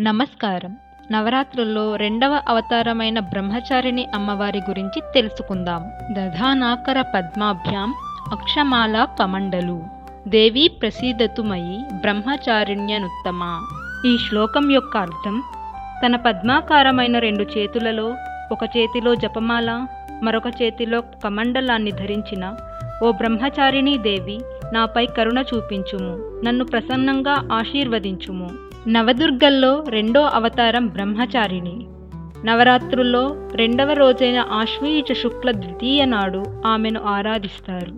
నమస్కారం. నవరాత్రుల్లో రెండవ అవతారమైన బ్రహ్మచారిణి అమ్మవారి గురించి తెలుసుకుందాం. దధానాకర పద్మాభ్యాం అక్షమాల కమండలు. దేవీ ప్రసీదతుమయి బ్రహ్మచారిణ్యనుత్తమ. ఈ శ్లోకం యొక్క అర్థం తన పద్మాకారమైన రెండు చేతులలో ఒక చేతిలో జపమాల మరొక చేతిలో కమండలాన్ని ధరించిన ఓ బ్రహ్మచారిణీ దేవి నాపై కరుణ చూపించుము నన్ను ప్రసన్నంగా ఆశీర్వదించుము. నవదుర్గల్లో రెండో అవతారం బ్రహ్మచారిణి. నవరాత్రుల్లో రెండవ రోజైన ఆశ్వయుజ శుక్ల ద్వితీయ నాడు ఆమెను ఆరాధిస్తారు.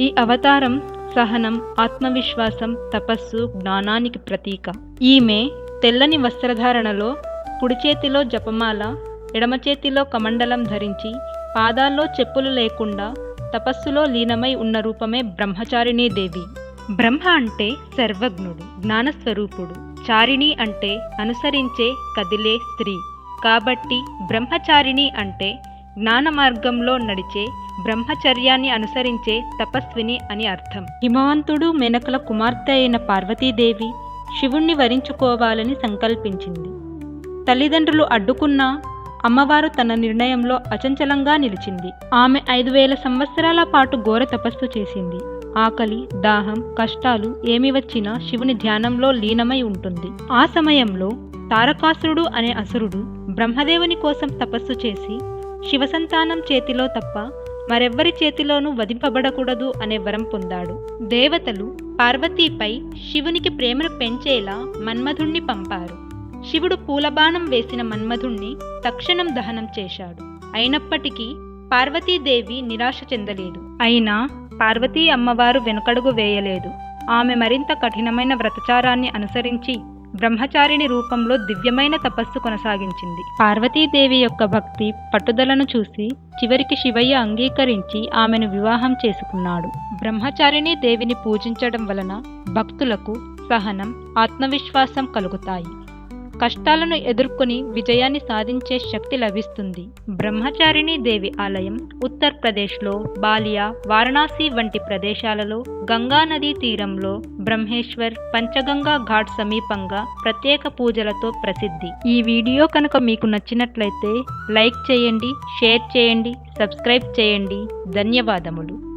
ఈ అవతారం సహనం ఆత్మవిశ్వాసం తపస్సు జ్ఞానానికి ప్రతీక. ఈమె తెల్లని వస్త్రధారణలో కుడి చేతిలో జపమాల ఎడమ చేతిలో కమండలం ధరించి పాదాల్లో చెప్పులు లేకుండా తపస్సులో లీనమై ఉన్న రూపమే బ్రహ్మచారిణీ దేవి బ్రహ్మ అంటే సర్వజ్ఞుడు జ్ఞానస్వరూపుడు. చారిణి అంటే అనుసరించే కదిలే స్త్రీ. కాబట్టి బ్రహ్మచారిణి అంటే జ్ఞాన మార్గంలో నడిచే బ్రహ్మచర్యాన్ని అనుసరించే తపస్విని అని అర్థం. హిమవంతుడు మెనకల కుమార్తె అయిన పార్వతీదేవి శివుణ్ణి వరించుకోవాలని సంకల్పించింది. తల్లిదండ్రులు అడ్డుకున్నా అమ్మవారు తన నిర్ణయంలో అచంచలంగా నిలిచింది. ఆమె ఐదు వేల సంవత్సరాల పాటు ఘోర తపస్సు చేసింది. ఆకలి దాహం కష్టాలు ఏమి వచ్చినా శివుని ధ్యానంలో లీనమై ఉంటుంది. ఆ సమయంలో తారకాసురుడు అనే అసురుడు బ్రహ్మదేవుని కోసం తపస్సు చేసి శివసంతానం చేతిలో తప్ప మరెవ్వరి చేతిలోనూ వధింపబడకూడదు అనే వరం పొందాడు. దేవతలు పార్వతీపై శివునికి ప్రేమను పెంచేలా మన్మధుణ్ణి పంపారు. శివుడు పూలబాణం వేసిన మన్మధుణ్ణి తక్షణం దహనం చేశాడు. అయినప్పటికీ పార్వతీదేవి నిరాశ చెందలేదు. అయినా పార్వతీ అమ్మవారు వెనుకడుగు వేయలేదు. ఆమె మరింత కఠినమైన వ్రతచారాన్ని అనుసరించి బ్రహ్మచారిణి రూపంలో దివ్యమైన తపస్సు కొనసాగించింది. పార్వతీదేవి యొక్క భక్తి పట్టుదలను చూసి చివరికి శివయ్య అంగీకరించి ఆమెను వివాహం చేసుకున్నాడు. బ్రహ్మచారిణి దేవిని పూజించడం వలన భక్తులకు సహనం ఆత్మవిశ్వాసం కలుగుతాయి. కష్టాలను ఎదుర్కొని విజయాన్ని సాధించే శక్తి లభిస్తుంది. బ్రహ్మచారిణి దేవి ఆలయం ఉత్తరప్రదేశ్లో బాలియా వారణాసి వంటి ప్రదేశాలలో గంగా నదీ తీరంలో బ్రహ్మేశ్వర్ పంచగంగా ఘాట్ సమీపంగా ప్రత్యేక పూజలతో ప్రసిద్ధి. ఈ వీడియో కనుక మీకు నచ్చినట్లయితే లైక్ చేయండి షేర్ చేయండి సబ్స్క్రైబ్ చేయండి. ధన్యవాదములు.